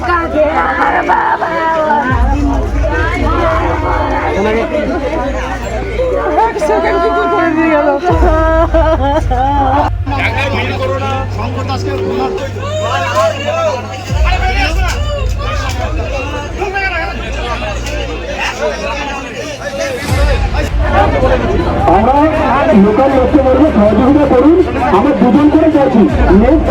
কাকে আমার বাবা এক সেকেন্ড কিছু করে দিয়ে গেল আমরা লোকাল লোককে বলব সহযোগিতা করুন আমরা দুজন করে যাচ্ছি নেক্সট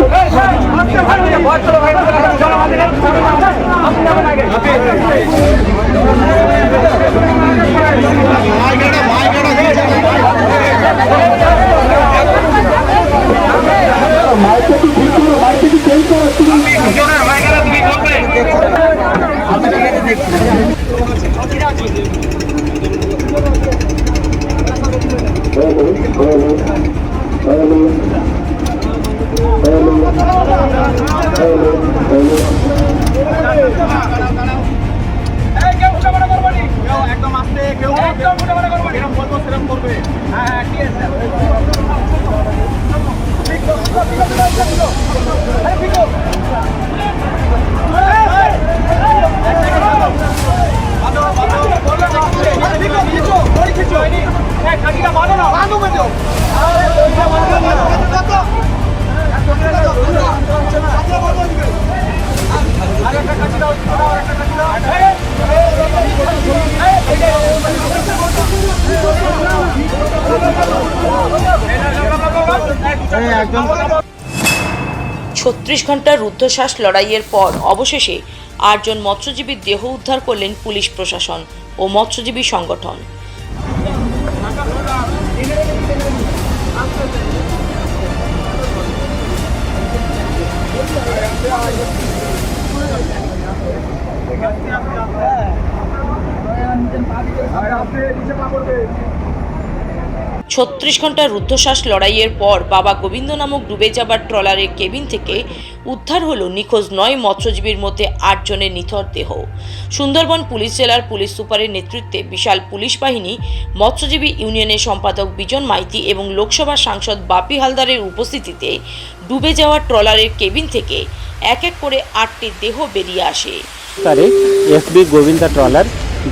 ছত্রিশ ঘণ্টার রুদ্ধশ্বাস লড়াইয়ের পর অবশেষে আটজন মৎস্যজীবীর দেহ উদ্ধার করলেন পুলিশ প্রশাসন ও মৎস্যজীবী সংগঠন। ছত্রিশ ঘণ্টার রুদ্ধশ্বাস লড়াইয়ের পর বাবা গোবিন্দ নামক ডুবে যাবার ট্রলারের কেবিন থেকে উদ্ধার হলো নিখোঁজ নয় মৎস্যজীবীর মধ্যে আটজনের নিথর দেহ। সুন্দরবন পুলিশ জেলার পুলিশ সুপারের নেতৃত্বে বিশাল পুলিশ বাহিনী, মৎস্যজীবী ইউনিয়নের সম্পাদক বিজন মাইতি এবং লোকসভা সাংসদ বাপি হালদারের উপস্থিতিতে ডুবে যাওয়া ট্রলারের কেবিন থেকে এক এক করে আটটি দেহ বেরিয়ে আসে। তারিখ এফবি গোবিন্দা ট্রলার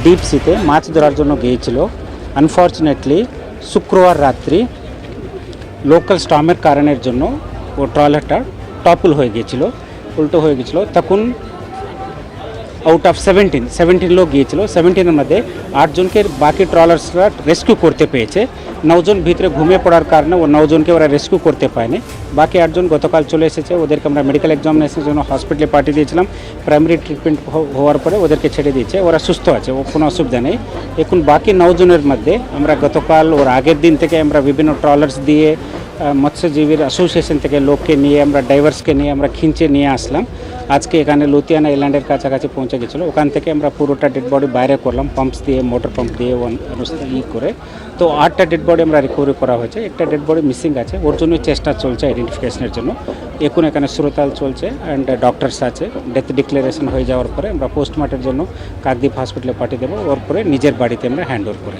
ডিপ সিতে মাছ ধরার জন্য গিয়েছিল। আনফর্চুনেটলি শুক্রবার রাত্রি লোকাল স্টামের কারণের জন্য ও ট্রলারটা টপল হয়ে গিয়েছিল, উল্টো হয়ে গেছিল তখন আউট অফ সেভেন্টিন সেভেন্টিন লোক গিয়েছিল সেভেন্টিনের মধ্যে আটজনকে বাকি ট্রলার্সরা রেস্কিউ করতে পেয়েছে। নজন ভিতরে ঘুমিয়ে পড়ার কারণে ও নজনকে ওরা রেস্কিউ করতে পায়নি বাকি আটজন গতকাল চলে এসেছে, ওদেরকে আমরা মেডিকেল এক্সামিনেশনের জন্য হসপিটালে পাঠিয়ে দিয়েছিলাম। প্রাইমারি ট্রিটমেন্ট হওয়ার পরে ওদেরকে ছেড়ে দিয়েছে, ওরা সুস্থ আছে, ও কোনো অসুবিধা নেই। এখন বাকি নজনের মধ্যে আমরা গতকাল ওর আগের দিন থেকে আমরা বিভিন্ন ট্রলার্স দিয়ে মৎস্যজীবীর অ্যাসোসিয়েশন থেকে লোককে নিয়ে আমরা ড্রাইভার্সকে নিয়ে আমরা খিঞ্চে নিয়ে আসলাম। আজকে এখানে লুতিয়ানা আইল্যান্ডের কাছাকাছি পৌঁছে গেছিল। ওখান থেকে আমরা পুরোটা ডেড বডি বাইরে করলাম পাম্পস দিয়ে মোটর পাম্প দিয়ে ই করে। তো আটটা ডেড বডি আমরা রিকভারি করা হয়েছে। একটা ডেড বডি মিসিং আছে। ওর জন্য চেষ্টা চলছে আইডেন্টিফিকেশনের জন্য। এখন এখানে সুরতাল চলছে অ্যান্ড ডক্টরস আছে। ডেথ ডিক্লারেশন হয়ে যাওয়ার পরে আমরা পোস্টমার্টের জন্য কাকদ্বীপ হসপিটালে পাঠিয়ে দেবো। ওর পরে নিজের বাড়িতে আমরা হ্যান্ড ওভার করে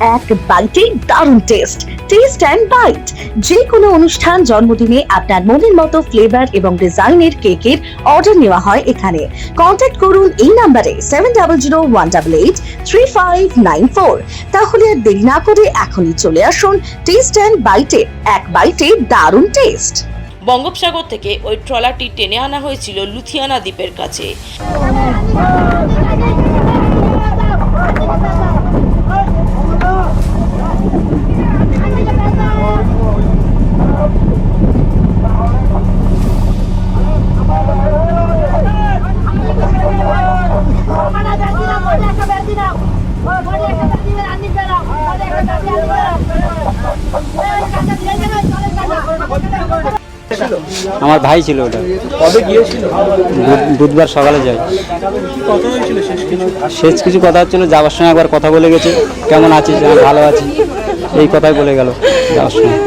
এক বাইটে দারুণ টেস্ট টেস্ট অ্যান্ড বাইট যে কোনো অনুষ্ঠান, জন্মদিনে আপনার মনের মতো ফ্লেভার এবং ডিজাইনের কেকের অর্ডার নেওয়া হয় এখানে। কন্ট্যাক্ট করুন এই নাম্বারে seven double zero one double eight three five nine four তাহলে আর দেরি না করে এখনই চলে আসুন টেস্ট অ্যান্ড বাইটে এক বাইটে দারুণ টেস্ট বঙ্গোপসাগর থেকে ওই ট্রলারটি টেনে আনা হয়েছিল লুথিয়ানা দ্বীপের কাছে। আমার ভাই ছিল ওটা। কবে গিয়েছিল? বুধ- বুধবার সকালে যাই। শেষ কিছু? কথা হচ্ছিল যাওয়ার সময় একবার কথা বলে গেছে কেমন আছিস ভালো আছি। এই কথাই বলে গেল যাওয়ার সময়।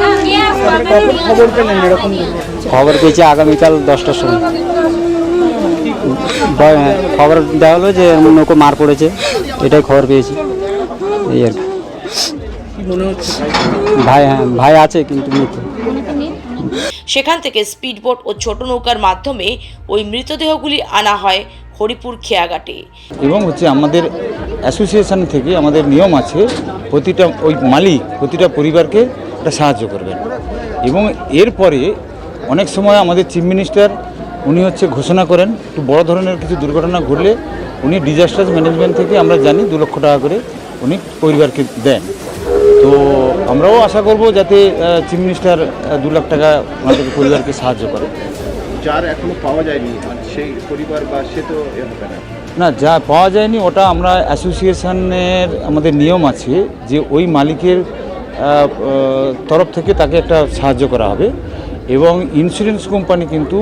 খবর পেয়েছি আগামীকাল দশটার সময়। খবর দেওয়া হলো যে এমন নৌকো মার পড়েছে এটাই খবর পেয়েছি। এই আর কি। ভাই? হ্যাঁ ভাই আছে কিন্তু মৃত সেখান থেকে স্পিডবোট ও ছোট নৌকার মাধ্যমে ওই মৃতদেহগুলি আনা হয় হরিপুর খেয়াঘাটে। এবং হচ্ছে আমাদের অ্যাসোসিয়েশন থেকে আমাদের নিয়ম আছে প্রতিটা ওই মালিক প্রতিটা পরিবারকে একটা সাহায্য করবেন। এবং এরপরে অনেক সময় আমাদের চিফ মিনিস্টার উনি হচ্ছে ঘোষণা করেন একটু বড় ধরনের কিছু দুর্ঘটনা ঘটলে উনি ডিজাস্টার ম্যানেজমেন্ট থেকে আমরা জানি দু লক্ষ টাকা করে উনি পরিবারকে দেন। তো আমরাও আশা করব যাতে চিফ মিনিস্টার দু লাখ টাকা আমাদের পরিবারকে সাহায্য করে। যার এখনও পাওয়া যায়নি সেই পরিবার বা সে তো না। যা পাওয়া যায়নি ওটা আমরা অ্যাসোসিয়েশনের আমাদের নিয়ম আছে যে ওই মালিকের তরফ থেকে তাকে একটা সাহায্য করা হবে। এবং ইন্স্যুরেন্স কোম্পানি কিন্তু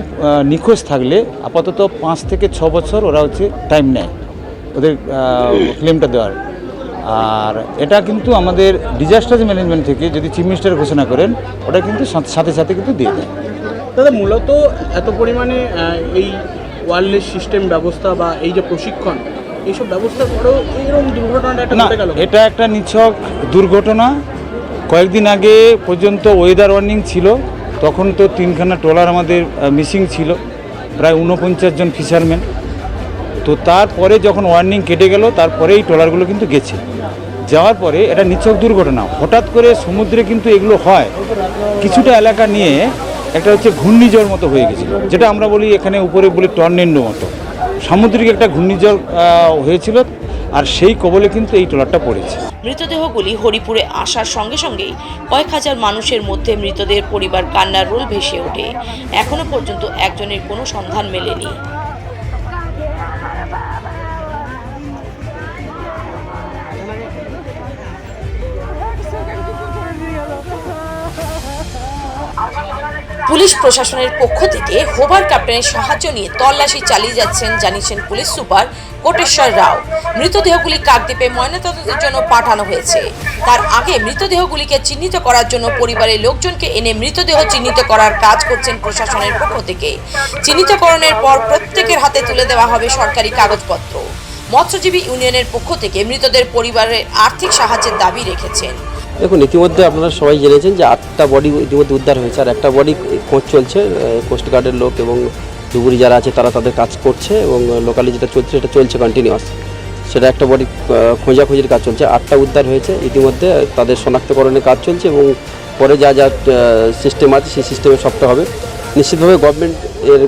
নিখোঁজ থাকলে আপাতত পাঁচ থেকে ছ বছর ওরা হচ্ছে টাইম নেয়। ওদের ক্লেমটা দেওয়ার। আর এটা কিন্তু আমাদের ডিজাস্টার ম্যানেজমেন্ট থেকে যদি চিফ মিনিস্টার ঘোষণা করেন ওটা কিন্তু সাথে- সাথে কিন্তু দিয়ে দেয় দাদা মূলত এত পরিমাণে এই ওয়ারলেস সিস্টেম ব্যবস্থা বা এই যে প্রশিক্ষণ এইসব ব্যবস্থার পরেও এইরকম দুর্ঘটনাটা একটা ঘটে গেল এটা একটা নিছক দুর্ঘটনা। কয়েকদিন আগে পর্যন্ত ওয়েদার ওয়ার্নিং ছিল তখন তো তিনখানা ট্রলার আমাদের মিসিং ছিল প্রায় ঊনপঞ্চাশ জন ফিশারম্যান তো তারপরে যখন ওয়ার্নিং কেটে গেল তারপরে এই ট্রলারগুলো কিন্তু গেছে। যাওয়ার পরে এটা নিছক দুর্ঘটনা। হঠাৎ করে সমুদ্রে কিন্তু এগুলো হয়। কিছুটা এলাকা নিয়ে একটা হচ্ছে ঘূর্ণিঝড় মতো হয়ে গেছিল, যেটা আমরা বলি এখানে উপরে বলি টর্নেন্ডো মতো। সামুদ্রিক একটা ঘূর্ণিঝড় হয়েছিল আর সেই কবলে কিন্তু এই ট্রলারটা পড়েছে। মৃতদেহগুলি হরিপুরে আসার সঙ্গে সঙ্গেই কয়েক হাজার মানুষের মধ্যে মৃতদের পরিবার কান্নার রোল ভেসে ওঠে। এখনও পর্যন্ত একজনের কোনো সন্ধান মেলেনি। পুলিশ প্রশাসনের পক্ষ থেকে হোবার ক্যাপ্টেনের সাহায্য নিয়ে তল্লাশি চালিয়ে যাচ্ছেন, জানিয়েছেন পুলিশ সুপার কোটেশ্বর রাও। মৃতদেহগুলি কাকদ্বীপে ময়নাতদন্তের জন্য পাঠানো হয়েছে। তার আগে মৃতদেহগুলিকে চিহ্নিত করার জন্য পরিবারের লোকজনকে এনে মৃতদেহ চিহ্নিত করার কাজ করছেন প্রশাসনের পক্ষ থেকে। চিহ্নিতকরণের পর প্রত্যেকের হাতে তুলে দেওয়া হবে সরকারি কাগজপত্র। মৎস্যজীবী ইউনিয়নের পক্ষ থেকে মৃতদের পরিবারের আর্থিক সাহায্যের দাবি রেখেছেন। দেখুন, ইতিমধ্যে আপনারা সবাই জেনেছেন যে আটটা বডি ইতিমধ্যে উদ্ধার হয়েছে, আর একটা বডি খোঁজ চলছে কোস্টগার্ডের লোক এবং ডুবুরি যারা আছে তারা তাদের কাজ করছে এবং লোকালি যেটা চলছে সেটা চলছে কন্টিনিউয়াস সেটা একটা বডি খোঁজাখুঁজির কাজ চলছে। আটটা উদ্ধার হয়েছে, ইতিমধ্যে তাদের শনাক্তকরণের কাজ চলছে এবং পরে যা যা সিস্টেম আছে সেই সিস্টেমে সবটা হবে। নিশ্চিতভাবে গভর্নমেন্ট এর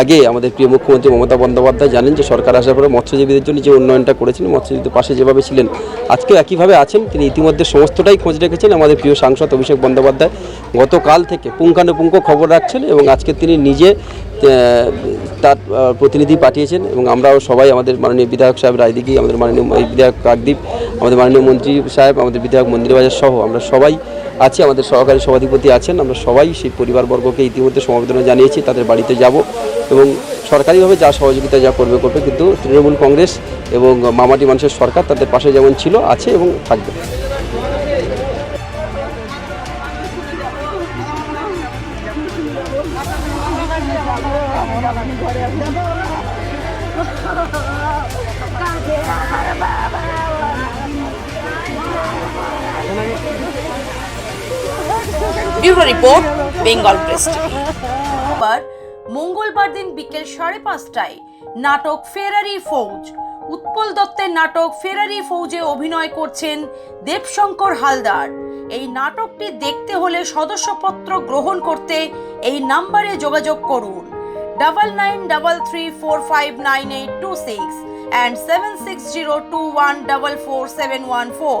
আগে আমাদের প্রিয় মুখ্যমন্ত্রী মমতা বন্দ্যোপাধ্যায় জানেন যে সরকার আসার পরে মৎস্যজীবীদের জন্য যে উন্নয়নটা করেছেন মৎস্যজীবীদের পাশে যেভাবে ছিলেন আজকেও একইভাবে আছেন, তিনি ইতিমধ্যে সমস্তটাই খোঁজ রেখেছেন আমাদের প্রিয় সাংসদ অভিষেক বন্দ্যোপাধ্যায়। গতকাল থেকে পুঙ্খানুপুঙ্খ খবর রাখছেন এবং আজকে তিনি নিজে তার প্রতিনিধি পাঠিয়েছেন এবং আমরাও সবাই আমাদের মাননীয় বিধায়ক সাহেব রায়দিঘি, আমাদের মাননীয়, বিধায়ক কাকদ্বীপ, আমাদের মাননীয় মন্ত্রী সাহেব, আমাদের বিধায়ক মন্দিরবাজার সহ আমরা সবাই আছি, আমাদের সহকারী সভাধিপতি আছেন। আমরা সবাই সেই পরিবারবর্গকে ইতিমধ্যে সমবেদনা জানিয়েছি, তাদের বাড়িতে যাব এবং সরকারিভাবে যা সহযোগিতা যা করবে করবে, কিন্তু তৃণমূল কংগ্রেস এবং মামাটি মানুষের সরকার তাদের পাশে যেমন ছিল, আছে এবং থাকবে। ব্যুরো রিপোর্ট, বেঙ্গল প্রেস মঙ্গলবার দিন বিকেল সাড়ে পাঁচটায় নাটক ফেরারি ফৌজ। উৎপল দত্তের নাটক ফেরারি ফৌজে অভিনয় করছেন দেবশঙ্কর হালদার। এই নাটকটি দেখতে হলে সদস্যপত্র গ্রহণ করতে এই নাম্বারে যোগাযোগ করুন। Double nine double three four five nine eight two six and seven six zero two one double four seven one four.